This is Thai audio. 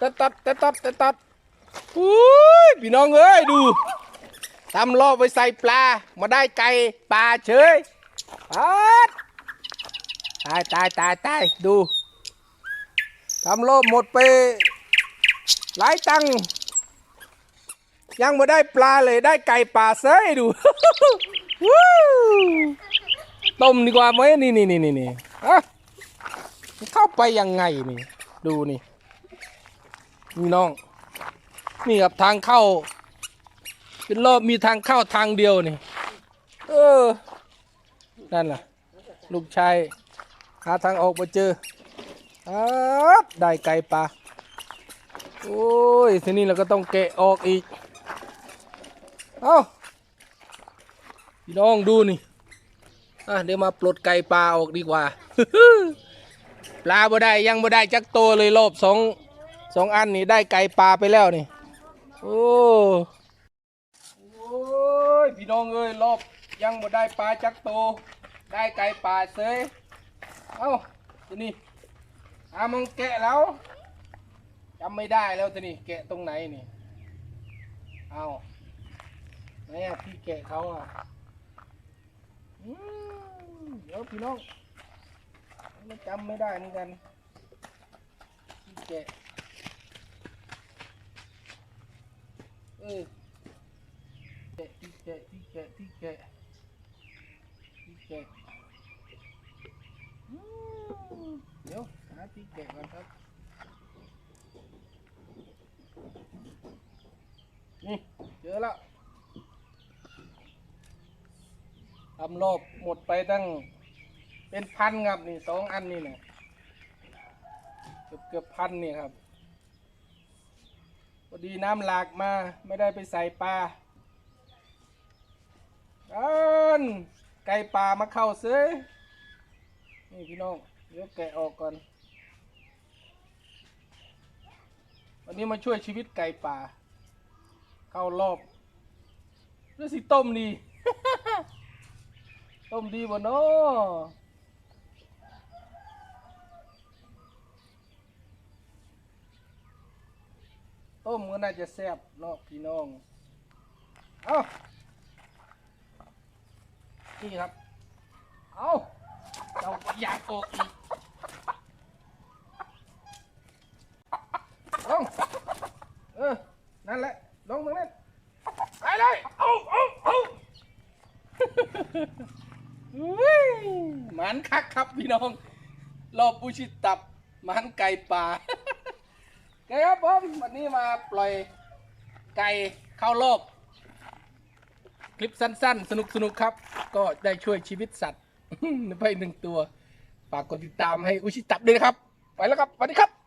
ตัดตัดตัดตัดตัดตัดอุ้ยพี่น้องเอ้ยดูทำรอบไปใส่ปลา มาได้ไก่ปลาเฉยปัดตายตายตายตายดูทำรอบหมดไป หลายตังยังมาได้ปลาเลยได้ไก่ป่าเซยดูต้มดีกว่าไหมนี่นี่นี่นี่นี่อะ เข้าไปยังไงนี่ ดูนี่นี่น้อง นี่ครับทางเข้า เป็นรอบมีทางเข้าทางเดียวนี่ เออ นั่นล่ะ ลูกชายหาทางออกมาเจออัดได้ไก่ปลา โอ้ย ทีนี้เราก็ต้องแกะออกอีก เอ้าพี่น้องดูนี่ อะเดี๋ยวมาปลดไก่ปลาออกดีกว่า ปลาบ่ได้ยังบ่ได้จักโตวเลยรอบสองสองอันนี่ได้ไก่ปลาไปแล้วนี่ โอ้โอ้ยพี่น้องเอ้ยรอบยังบ่ได้ปลาจักโตวได้ไก่ปลาเซยเอ้าทีนี้อามองแกะแล้วจำไม่ได้แล้วทีนี้แกะตรงไหนนี่เอาไหนอะพี่แกะเขาอะอืมเดี๋ยวพี่น้อง ไมันจำไม่ได้เหมือนกันแกะเออแกะที่แกะที่แกะที่แกะที่แกะเดี๋ยวหาที่แกะก่อนครับนี่เจอแล้วทำรอบหมดไปตั้ง เป็นพันครับนี่สองอันนี่เนี่ยเกือบเกือบพันนี่ครับพอดีน้ำหลากมาไม่ได้ไปใส่ปลาอันไก่ปลามาเข้าเซ้ยนี่พี่น้องเดี๋ยวแกะออกก่อน วันนี้มาช่วยชีวิตไก่ป่า เข้ารอบแล้วสิต้มดี ต้มดีบ่เนาะ ต้มก็น่าจะแซ่บเนาะพี่น้อง เอานี่ครับ เอาเจ้าก็อยากออกอีกลง เออ นั่นแหละ ลงตรงนั้นไปเลย เอาเอาเอาอุ้ยหมันคักครับพี่น้อง รอบปูชิตับหมันไก่ป่า เคครับผมวันนี้มาปล่อยไก่เข้าโลก คลิปสั้นๆ สนุกๆครับ ก็ได้ช่วยชีวิตสัตว์ ไปหนึ่งตัว ฝากกดติดตามให้อุชิตับด้วยนะครับ ไปแล้วครับสวัสดีครับ